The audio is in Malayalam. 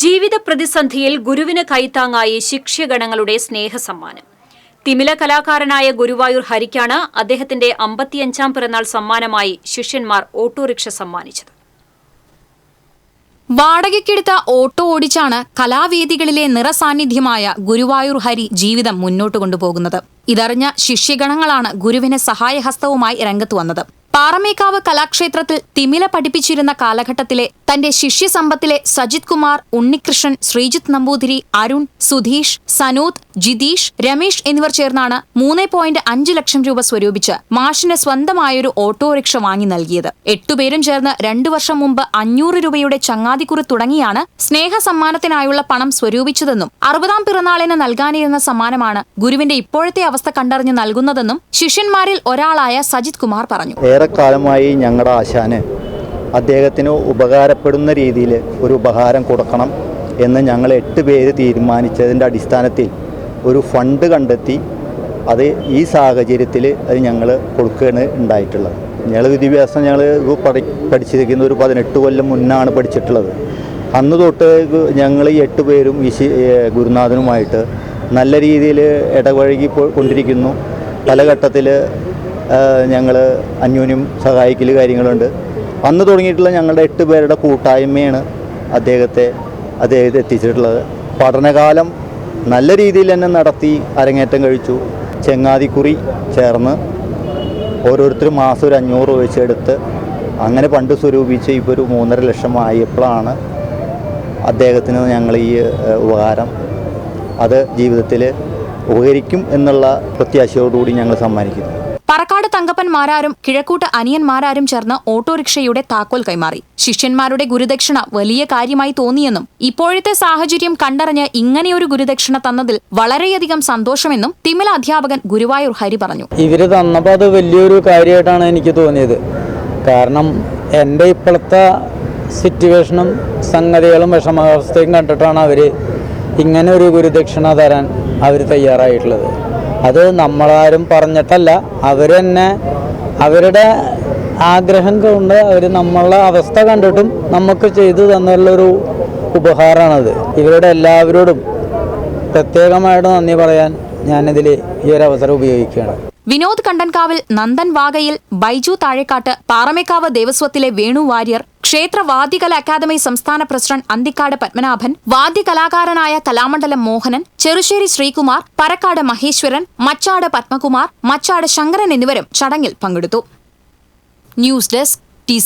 ജീവിത പ്രതിസന്ധിയിൽ ഗുരുവിന് കൈത്താങ്ങായി ശിക്ഷ്യഗണങ്ങളുടെ സ്നേഹസമ്മാനം. തിമില കലാകാരനായ ഗുരുവായൂർ ഹരിക്കാണ് അദ്ദേഹത്തിന്റെ അമ്പത്തിയഞ്ചാം പിറന്നാൾ സമ്മാനമായി ശിഷ്യന്മാർ ഓട്ടോറിക്ഷ സമ്മാനിച്ചത്. വാടകയ്ക്കെടുത്ത ഓട്ടോ ഓടിച്ചാണ് കലാവേദികളിലെ നിറസാന്നിധ്യമായ ഗുരുവായൂർ ഹരി ജീവിതം മുന്നോട്ട് കൊണ്ടുപോകുന്നത്. ഇതറിഞ്ഞ ശിഷ്യഗണങ്ങളാണ് ഗുരുവിന് സഹായഹസ്തവുമായി രംഗത്ത് വന്നത്. പാറമേക്കാവ് കലാക്ഷേത്രത്തിൽ തിമില പഠിപ്പിച്ചിരുന്ന കാലഘട്ടത്തിലെ തന്റെ ശിഷ്യസമ്പത്തിലെ സജിത് കുമാർ ഉണ്ണികൃഷ്ണൻ ശ്രീജിത്ത് നമ്പൂതിരി അരുൺ സുധീഷ് സനൂത് ജിതീഷ് രമേശ് എന്നിവർ ചേർന്നാണ് മൂന്ന് പോയിന്റ് അഞ്ച് ലക്ഷം രൂപ സ്വരൂപിച്ച് മാഷിന് സ്വന്തമായൊരു ഓട്ടോറിക്ഷ വാങ്ങി നൽകിയത്. എട്ടുപേരും ചേർന്ന് രണ്ടു വർഷം മുമ്പ് അഞ്ഞൂറ് രൂപയുടെ ചങ്ങാതിക്കുറി തുടങ്ങിയാണ് സ്നേഹ സമ്മാനത്തിനായുള്ള പണം സ്വരൂപിച്ചതെന്നും അറുപതാം പിറന്നാളിന് നൽകാനിരുന്ന സമ്മാനമാണ് ഗുരുവിന്റെ ഇപ്പോഴത്തെ അവസ്ഥ കണ്ടറിഞ്ഞ് നൽകുന്നതെന്നും ശിഷ്യന്മാരിൽ ഒരാളായ സജിത് കുമാർ പറഞ്ഞു. ഏറെക്കാലമായി ഞങ്ങളുടെ ആശാന് അദ്ദേഹത്തിന് ഉപകാരപ്പെടുന്ന രീതിയിൽ ഒരു ഉപഹാരം കൊടുക്കണം എന്ന് ഞങ്ങൾ എട്ട് പേര് തീരുമാനിച്ചതിന്റെ അടിസ്ഥാനത്തിൽ ഒരു ഫണ്ട് കണ്ടെത്തി അത് ഈ സാഹചര്യത്തിൽ അത് ഞങ്ങൾ കൊടുക്കുകയാണ് ഉണ്ടായിട്ടുള്ളത്. ഞങ്ങൾ വിദ്യാഭ്യാസം ഞങ്ങൾ പഠി പഠിച്ചിരിക്കുന്ന ഒരു പതിനെട്ട് കൊല്ലം മുന്നാണ് പഠിച്ചിട്ടുള്ളത്. അന്ന് തൊട്ട് ഞങ്ങൾ ഈ എട്ട് പേരും ഈ ശി- ഗുരുനാഥനുമായിട്ട് നല്ല രീതിയിൽ ഇടപഴകി കൊണ്ടിരിക്കുന്നു. പല ഘട്ടത്തിൽ ഞങ്ങൾ അന്യോന്യം സഹായിക്കൽ കാര്യങ്ങളുണ്ട്. അന്ന് തുടങ്ങിയിട്ടുള്ള ഞങ്ങളുടെ എട്ട് പേരുടെ കൂട്ടായ്മയാണ് അദ്ദേഹത്തെ അദ്ദേഹത്തെ എത്തിച്ചിട്ടുള്ളത്. പഠനകാലം നല്ല രീതിയിൽ തന്നെ നടത്തി അരങ്ങേറ്റം കഴിച്ചു. ചെങ്ങാതിക്കുറി ചേർന്ന് ഓരോരുത്തരും മാസം ഒരു അഞ്ഞൂറ് രൂപ വെച്ച് എടുത്ത് അങ്ങനെ പണ്ട് സ്വരൂപിച്ച് ഇപ്പോൾ ഒരു മൂന്നര ലക്ഷം ആയപ്പോഴാണ് അദ്ദേഹത്തിന് ഞങ്ങൾ ഈ ഉപകാരം അത് ജീവിതത്തിൽ ഉപകരിക്കും എന്നുള്ള പ്രത്യാശയോടുകൂടി ഞങ്ങൾ സമ്മാനിക്കുന്നു. പറക്കാട് തങ്കപ്പന്മാരാരും കിഴക്കൂട്ട് അനിയന്മാരാരും ചേർന്ന് ഓട്ടോറിക്ഷയുടെ താക്കോൽ കൈമാറി. ശിഷ്യന്മാരുടെ ഗുരുദക്ഷിണ വലിയ കാര്യമായി തോന്നിയെന്നും ഇപ്പോഴത്തെ സാഹചര്യം കണ്ടറിഞ്ഞ് ഇങ്ങനെയൊരു ഗുരുദക്ഷിണ തന്നതിൽ വളരെയധികം സന്തോഷമെന്നും തിമില അധ്യാപകൻ ഗുരുവായൂർ ഹരി പറഞ്ഞു. ഇവർ തന്നപ്പോൾ അത് വലിയൊരു കാര്യമായിട്ടാണ് എനിക്ക് തോന്നിയത്. കാരണം എന്റെ ഇപ്പോഴത്തെ സിറ്റുവേഷനും സംഗതികളും വിഷമാവസ്ഥയും കണ്ടിട്ടാണ് അവർ ഇങ്ങനെ ഒരു ഗുരുദക്ഷിണ തരാൻ അവർ തയ്യാറായിട്ടുള്ളത്. അത് നമ്മളാരും പറഞ്ഞിട്ടല്ല. അവർ തന്നെ അവരുടെ ആഗ്രഹം കൊണ്ട് അവർ നമ്മളുടെ അവസ്ഥ കണ്ടിട്ടും നമുക്ക് ചെയ്തു തന്നുള്ളൊരു ഉപഹാരമാണത് ഇവരുടെ എല്ലാവരോടും പ്രത്യേകമായിട്ട് നന്ദി പറയാൻ ഞാനിതിൽ ഈ ഒരു അവസരം ഉപയോഗിക്കുകയാണ്. വിനോദ് കണ്ടൻകാവിൽ നന്ദൻ വാഗയിൽ ബൈജു താഴേക്കാട്ട് പാറമേക്കാവ് ദേവസ്വത്തിലെ വേണു വാര്യർ ക്ഷേത്ര വാദ്യകല അക്കാദമി സംസ്ഥാന പ്രസിഡന്റ് അന്തിക്കാട് പത്മനാഭൻ വാദ്യകലാകാരനായ കലാമണ്ഡലം മോഹനൻ ചെറുശ്ശേരി ശ്രീകുമാർ പരക്കാട് മഹേശ്വരൻ മച്ചാട് പത്മകുമാർ മച്ചാട് ശങ്കരൻ എന്നിവരും ചടങ്ങിൽ പങ്കെടുത്തു. News desk T